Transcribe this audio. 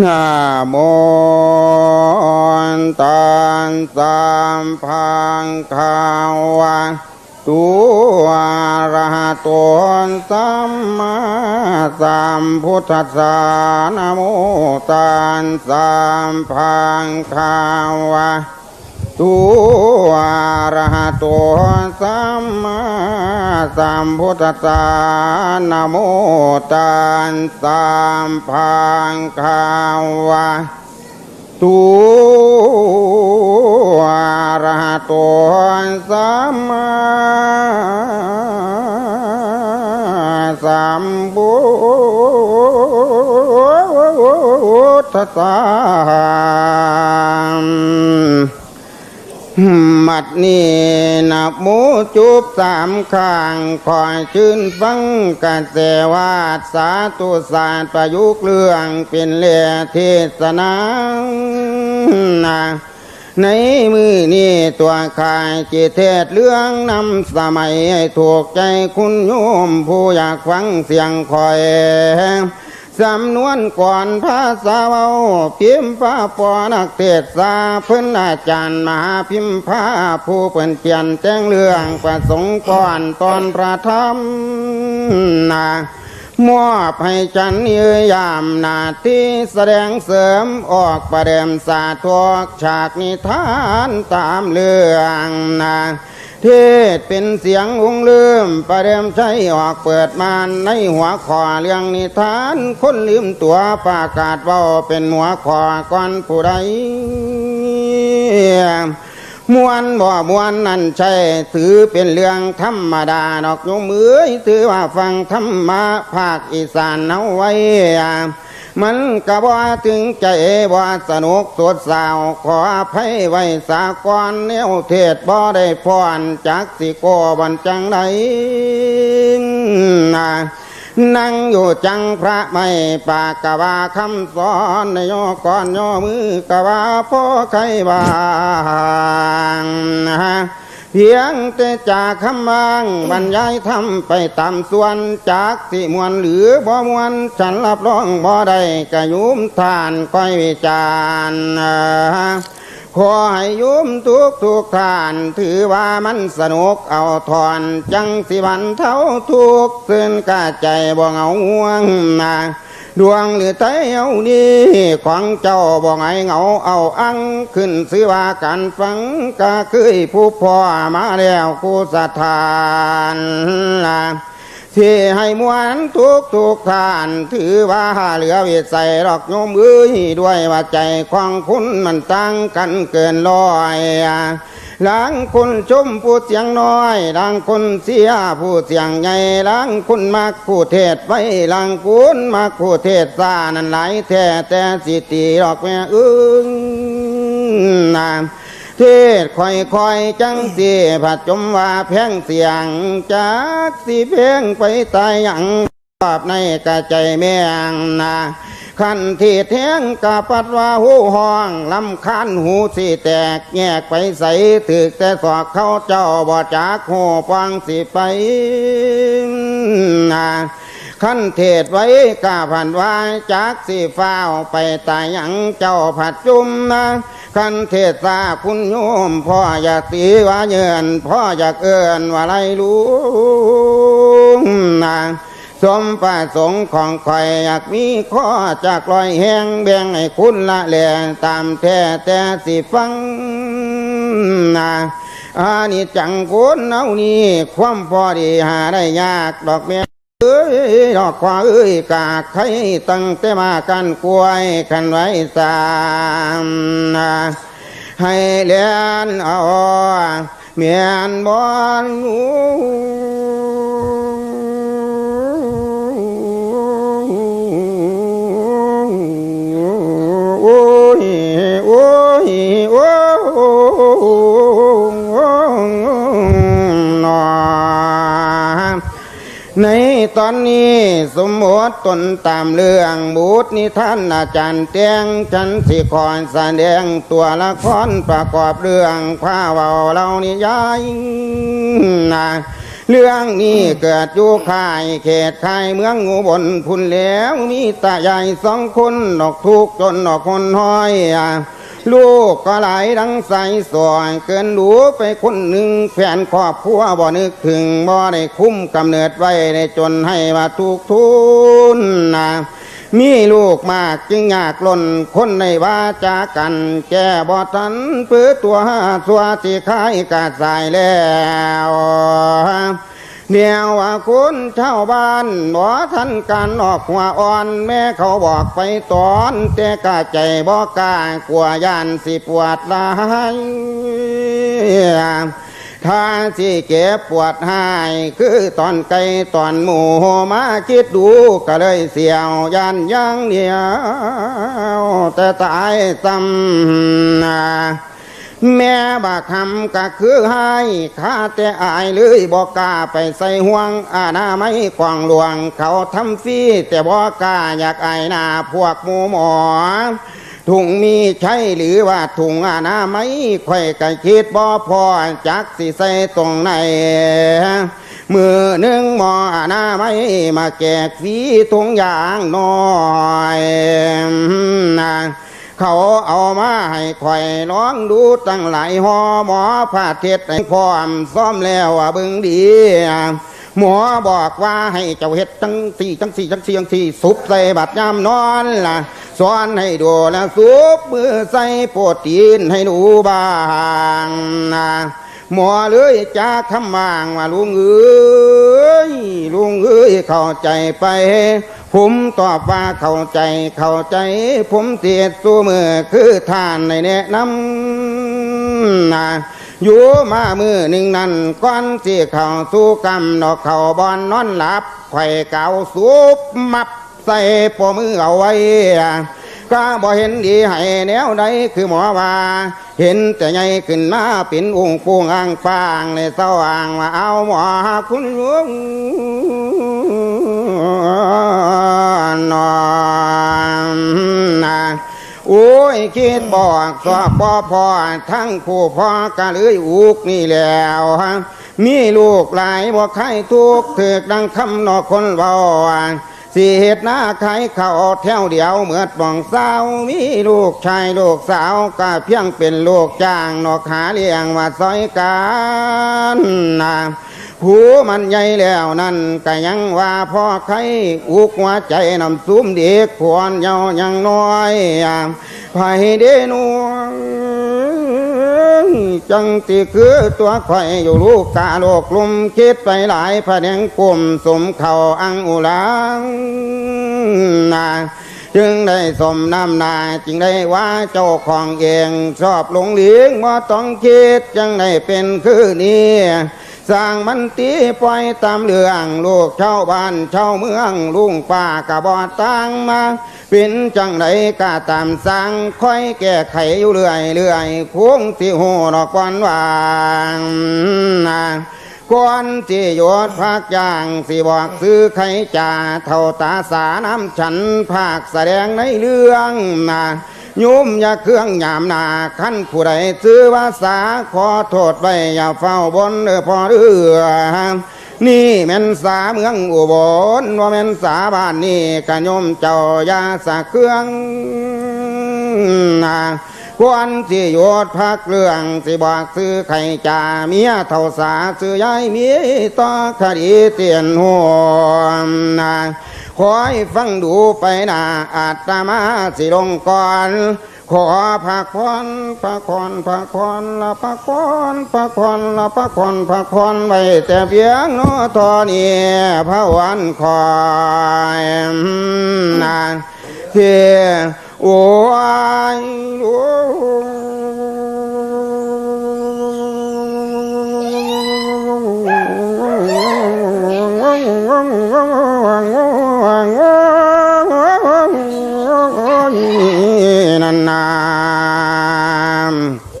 นาโมตัสสะพังคาวะตุอะระหะโตสัมมาสัมพุทธัสสะนะโมตัสสะพังคาวะ ตัวอะระหะโตสัมมาสัมพุทธัสสะนะโมตัสสะพังคาวะตัวอะระหะโตสัมมาสัมพุทธัสสะ มัดนี้นับหมูจูบสามข้างคอยชื่นฟังกาเสวาสาตุศาสตร์ประยุกต์เรื่องเป็นเลือเทศนานะ ในมือนี้ตัวขายจิตเทศเรื่องนำสมัยให้ถูกใจคุณโยมผู้อยากฟังเสียงคอยสำนวนก่อนภาษาเวาพิมพ์พาปอนักเทศสาเพิ่นอาจารย์มหาพิมพ์พาผู้เปิ่นเปลี่ยนแจ้งเรื่องประสงค์ก่อนตอนประธรรมนา มอบให้จันยืยามนาที่แสดงเสริมออกประเดิมสาทกฉากนิทานตามเรื่องนาเทศเป็นเสียงองลืมประเดิมใช้ออกเปิดมาในหัวคอเรื่องนิทาน คนลืมตัวประกาศเว่าเป็นหัวคอก่อนผู้ใด มวนบ่มวนนั่นใช่ถือเป็นเรื่องธรรมดาดอกโยมเอ้ยถือว่าฟังธรรมะภาคอีสานเอาไว้ มันก็บ่ถึงใจบ่สนุกสดสาว ขออภัยไว้สากอนแนวเทศบ่ได้พรจากสิโกบันจังใด นั่งอยู่จังพระไม่ปากกะว่าคำสอนในย่อก่อนโยมือกะว่าพ่อใครบางฮะเพียงแต่จากคำบางบรรยายทำไปตามส่วนจากสิมวนหรือบ่มวนฉันรับรองบ่ได้กะยุมทานก้อยวิจารณ์นฮะ ขอให้ยุมทุกทุกท่าน ถือว่ามันสนุกเอาทอน จังสิวันเท่าทุกข์ซึ่งกาใจบ่เหงาห่วงนะดวงหรือไตเอานี่ของเจ้าบ่ไงเหงาเอาอังขึ้นซื้อว่ากันฟังก็คือผู้พ่อมาแล้วกูสถานนะ ที่ให้มวนทุกทุกท่านถือว่าเหลือเวทใส่ดอกโยมเอ้ยด้วยว่าใจของคุณมันตั้งกันเกินร้อยหลังคนชมผู้เสียงน้อยหลังคนเสียผู้เสียงใหญ่หลังคุณมักผู้เทศไว้หลังคุณมักผู้เทศซานั่นหลายแท้แต่สิตีดอกแม่อึ้งนาม เทศคอยคอยจังสีผัดจมว่าแพงเสียงจากสีเพลงไปตายย่างปอบในกะใจแมงนาขันที่แทงกะปัดว่าหูห้องลำคันหูสีแตกแยกไปใสถือแต่สอกเข้าเจ้าบ่จากหูฟังสิไปนาขั้นเทศไว้กาผ่านวาจากสีฟ้าไปตายยังเจ้าผัดจุ่มนะ ขั้นเทศสาคุณโยมพ่ออยากตีว่าเยินพ่ออยากเอินว่าไรรู้นะสมประสงค์ของใครอยากมีข้อจากรอยแห้งแบ่งให้คุณละแหลตามแท้แต่สิฟังนะอานี่จังคุณเอานี่ความพอดีหาได้ยากดอกเมีย ยดอกควาเอ้ยกากไข่ตั้งแต่มากันกล้วยขันไว้สามให้เลียนเอาเมียนบอนู ตอนนี้ สมมติตนตามเรื่องบูตนิท่านอาจารย์เตียงฉันสิคอยแสดงตัวละครประกอบเรื่องพาเวาเรานิยายนะเรื่องนี้เกิดอยู่ค่ายเขตค่ายเมืองงูบนพุ่นแล้ว มีตาใหญ่สองคนดอกทุกจนดอกคนห้อยอะ ลูกก็หลายดังใสสวยเกินรู้ไปคนหนึ่งแฟนครอบครัวบ่นึกถึงบ่ได้คุ้มกำเนิดไว้ได้จนให้มาทุกทุนนะมีลูกมากจึงยากล้นคนในว่าจากัน แก่บ่ทันเปื้อตัวสัวที่ขายกาสายแล้ว เดียวว่าคุณชาวบ้านบ่ทันการออกหัวอ่อน แม่เขาบอกไปตอน แต่กาใจบ่กล้ากลัวย่านสิปวดลายถ้าสิเก็บปวดหาย คือตอนไกลตอนหมูมาคิดดูก็เลยเสียวยันยังเดียว แต่ตายซ้ำนา แม่บาคำก็คือให้ข้าแต่อายเลยบอกกาไปใส่ห่วงอาณาไม่กวางหลวง เขาทำฟีแต่บอกกาอยากอายนาพวกหมูหมอถุงมีใช่หรือว่าถุงอาณาไม่ค่อยกันคิดบ่พอจักสิใส่ตรงไหนมือหนึ่งหมออาณาไม่มาแจกฟีถุงยางน้อยนะ เขาเอามาให้ข่อยลองดูตั้งหลายหอหมอผ่าเทศให้พร้อมซ้อมแล้วว่าเบึงดีหมอบอกว่าให้เจ้าเฮ็ดจังสี่จังสี่จังสี่จังสี่ซุปใส่บัดยามนอนล่ะสอนให้ดูแล้วซุปมือใส่โปรตีนให้หนูบ้างนะหมอเลยจ้าคำมางว่าลุงเอ้ยลุงเอ้ยเข้าใจไป ผมตอบว่าเข้าใจเข้าใจ ผมเสียสู้มือคือท่านในแนะนำนะอยู่มามือหนึ่งนั้นก้อนที่เข้าสู้กำดอกเข่าบอนนอนหลับไข่เก่าซุบมับใส่ปอมือเอาไว้ก็บ่เห็นดีให้แนวใดคือหมอว่า เห็นแต่ใหญ่ขึ้นมาเป็นองค์ปูงอ่างฟางเลยเศร้าอ่างว่าเอาหมอคุณลุง คิดบอกสอบบ่พอทั้งผู้พ่อกะเลยอุกนี่แล้วฮะมีลูกหลายบ่ใครทุกข์ถือกดังคำนอกคนเบาสิเหตุหน้าใครเขาแถวเดียวเหมือดบ่องสาวมีลูกชายลูกสาวก็เพียงเป็นลูกจ้างนอกหาเลี้ยงว่าซอยกันนะผู้มันใหญ่แล้วนั่นก็ยังว่าพ่อใครอุกหัวใจนำซุ้มเด็กควรเยายังน้อย ไผเดนูจังติคือตัวไข่อยู่ลูกกาโลกลุมคิดไปหลายผนงกลุ่มสมเข่าอังอุลังนาจึงได้สมน้ำนาจึงได้ว่าเจ้าของเองชอบหลงเลี้ยงบ่ต้องคิดจังได้เป็นคือนี้สร้างมันตีปล่อยตามเรื่องลูกชาวบ้านชาวเมืองลุงป้ากะบอตั้งมา เป็นจังไดกะตามสั่งค่อยแก้ไขอยู่เรื่อยเรื่อยคงสิหูดอกก่อนวางนะก่อนที่โยดภาคย่างสิบอกซื้อไข่จ่าเท่าตาสาน้ำฉันภาคแสดงในเรื่องนะโยมอย่าเครื่องยามนาขั้นผู้ใดซื้อภาษาขอโทษไว้อย่าเฝ้าบนเด้อพอเรือ นี่แม่นสาเมืองอุบลว่าแม่นสาบ้านนี่กะยมเจ้ายาสะเครื่องนะควรสิโยดพักเรื่องสิบอกซื้อไข่จ่าเมียเท่าสาซื้อยายมีต่อคดีเตียนหัวนะขอให้ฟังดูไปนะอาตมาสิลงก่อน ขอพักผ่อนพักผ่อนพักผ่อนละพักผ่อนพักผ่อนละพักผ่อนพักผ่อนไว้แต่เพียงโนตอนี้พระวันคอยนานเพียงโอ้ยโอ้